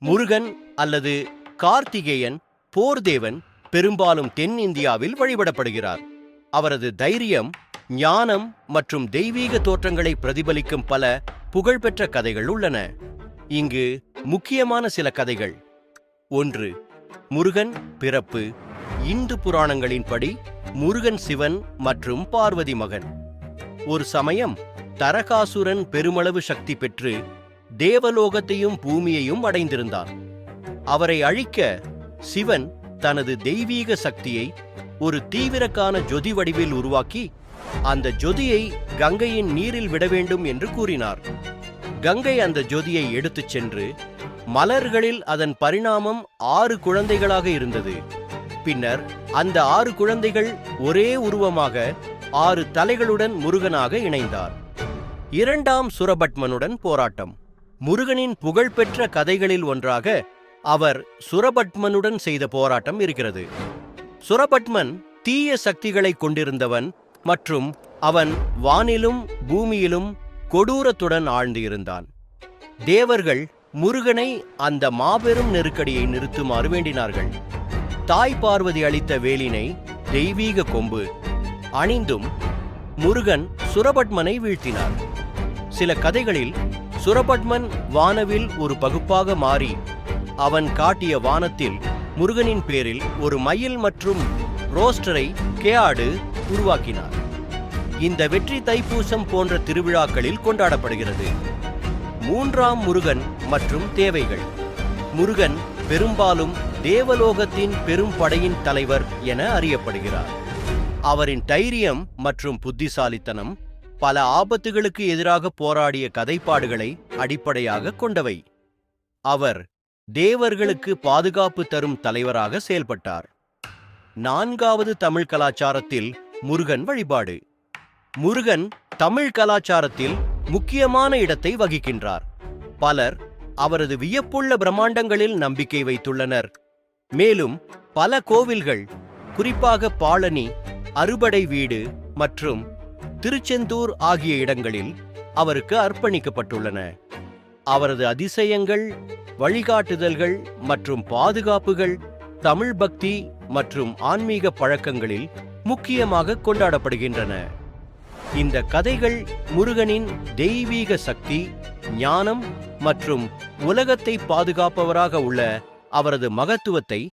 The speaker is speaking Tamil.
முருகன் அல்லது கார்த்திகேயன் போர்தேவன் பெரும்பாலும் தென்னிந்தியாவில் வழிபடப்படுகிறார். அவரது தைரியம் ஞானம் மற்றும் தெய்வீக தோற்றங்களை பிரதிபலிக்கும் பல புகழ்பெற்ற கதைகள் உள்ளன. இங்கு முக்கியமான சில கதைகள். ஒன்று முருகன் பிறப்பு. இந்து புராணங்களின்படி முருகன் சிவன் மற்றும் பார்வதி மகன். ஒரு சமயம் தரகாசுரன் பெருமளவு சக்தி பெற்று தேவலோகத்தையும் பூமியையும் அடைந்திருந்தார். அவரை அழிக்க சிவன் தனது தெய்வீக சக்தியை ஒரு தீவிரக்கான ஜொதி வடிவில் உருவாக்கி அந்த ஜொதியை கங்கையின் நீரில் விட வேண்டும் என்று கூறினார். கங்கை அந்த ஜொதியை எடுத்துச் சென்று மலர்களில் அதன் பரிணாமம் ஆறு குழந்தைகளாக இருந்தது. பின்னர் அந்த ஆறு குழந்தைகள் ஒரே உருவமாக ஆறு தலைகளுடன் முருகனாக இணைந்தார். இரண்டாம் சுரபட்மனுடன் போராட்டம். முருகனின் புகழ்பெற்ற கதைகளில் ஒன்றாக அவர் சுரபட்மனுடன் செய்த போராட்டம் இருக்கிறது. சுரபட்மன் தீய சக்திகளை கொண்டிருந்தவன் மற்றும் அவன் வானிலும் பூமியிலும் கொடூரத்துடன் ஆழ்ந்து இருந்தான் தேவர்கள் முருகனை அந்த மாபெரும் நெருக்கடியை நிறுத்துமாறு வேண்டினார்கள். தாய் பார்வதி அளித்த வேலினை தெய்வீக கொம்பு அணிந்தும் முருகன் சுரபட்மனை வீழ்த்தினார். சில கதைகளில் சுரபட்மன் வானவில் ஒரு பகுப்பாக மாறி அவன் காட்டிய வானத்தில் முருகனின் பேரில் ஒரு மயில் மற்றும் ரோஸ்டரை கேஆடு உருவாக்கினார். இந்த வெற்றி தைப்பூசம் போன்ற திருவிழாக்களில் கொண்டாடப்படுகிறது. மூன்றாம் முருகன் மற்றும் தேவைகள். முருகன் பெரும்பாலும் தேவலோகத்தின் பெரும் படையின் தலைவர் என அறியப்படுகிறார். அவரின் தைரியம் மற்றும் புத்திசாலித்தனம் பல ஆபத்துகளுக்கு எதிராக போராடிய கதைப்பாடுகளை அடிப்படையாக கொண்டவை. அவர் தேவர்களுக்கு பாதுகாப்பு தரும் தலைவராக செயல்பட்டார். நான்காவது தமிழ் கலாச்சாரத்தில் முருகன் வழிபாடு. முருகன் தமிழ் கலாச்சாரத்தில் முக்கியமான இடத்தை வகிக்கின்றார். பலர் அவரது வியப்புள்ள பிரம்மாண்டங்களில் நம்பிக்கை வைத்துள்ளனர். மேலும் பல கோவில்கள் குறிப்பாக பாலனி அறுபடை வீடு மற்றும் திருச்செந்தூர் ஆகிய இடங்களில் அவருக்கு அர்ப்பணிக்கப்பட்டுள்ளன. அவரது அதிசயங்கள் வழிகாட்டுதல்கள் மற்றும் பாதுகாப்புகள் தமிழ் பக்தி மற்றும் ஆன்மீக பழக்கங்களில் முக்கியமாக கொண்டாடப்படுகின்றன. இந்த கதைகள் முருகனின் தெய்வீக சக்தி ஞானம் மற்றும் உலகத்தை பாதுகாப்பவராக உள்ள அவரது மகத்துவத்தை